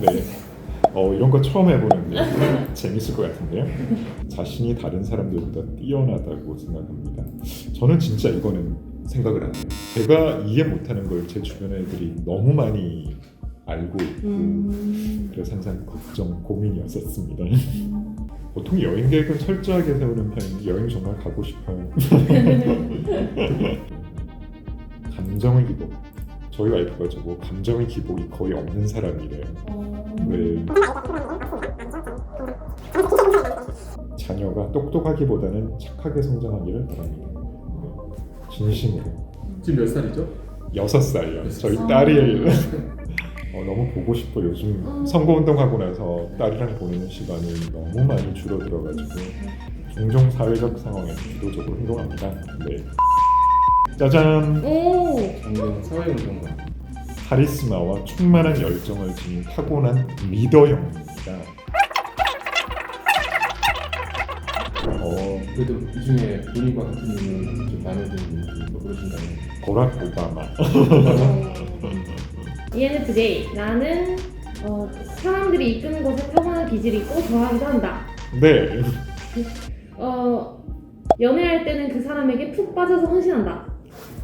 네. 어, 이런 거 처음 해보는데 재밌을 것 같은데요. 자신이 다른 사람들보다 뛰어나다고 생각합니다. 저는 진짜 이거는 생각을 안 해요. 제가 이해 못하는 걸 제 주변 애들이 너무 많이 알고 있고 음. 그래서 항상 걱정, 고민이었었습니다. 보통 여행 계획은 철저하게 세우는 편인데 여행 정말 가고 싶어요. 감정의 기복. 저희 와이프가 저거 감정의 기복이 거의 없는 사람이래요. 어. 네. 자녀가 똑똑하기보다는 착하게 성장하기를 바랍니다. 네. 진심으로. 지금 몇 살이죠? 여섯 살이요. 저희 아. 딸이 어, 너무 보고 싶어. 요즘 음. 선거 운동하고 나서 딸이랑 보내는 시간이 너무 많이 줄어들어가지고 종종 사회적 상황에 주도적으로 행동합니다. 네. 짜잔. 오. 사회운동가. 카리스마와 충만한 열정을 지닌 타고난 리더형입니다. 어, 그래도 이 중에 본인과 같은 인물은 좀 마음에 드는 인물 뭐 그러신다면 버락 오바마. E ENFJ 나는 어, 사람들이 이끄는 것에 타고난 기질이 있고 좋아하기도 한다. 네. 어, 연애할 때는 그 사람에게 푹 빠져서 헌신한다.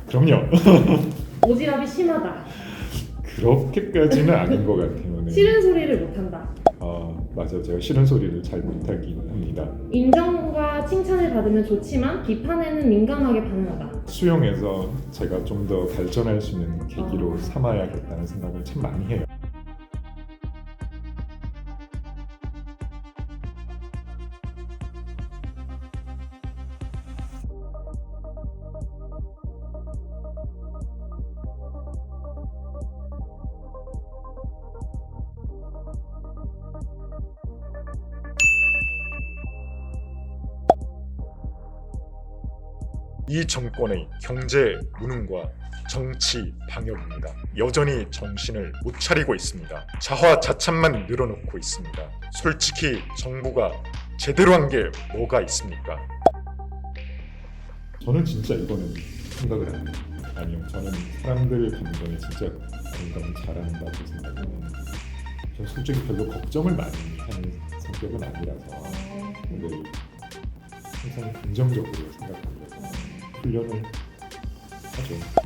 그럼요. 오지랖이 심하다. 그렇게까지는 아닌 것 같아요. 네. 싫은 소리를 못한다. 아 맞아 제가 싫은 소리를 잘 못하긴 합니다. 인정과 칭찬을 받으면 좋지만 비판에는 민감하게 반응한다. 수영에서 제가 좀 더 발전할 수 있는 계기로 아. 삼아야겠다는 생각을 참 많이 해요. 이 정권의 경제 무능과 정치 방역입니다. 여전히 정신을 못 차리고 있습니다. 자화자찬만 늘어놓고 있습니다. 솔직히 정부가 제대로 한 게 뭐가 있습니까? 저는 진짜 이거는 생각을 안 해요. 아니요, 저는 사람들 감정에 진짜 공감을 잘한다고 생각해요. 저 솔직히 별로 걱정을 많이 하는 성격은 아니라서 근데 항상 긍정적으로 생각하려고 훈련을 하죠.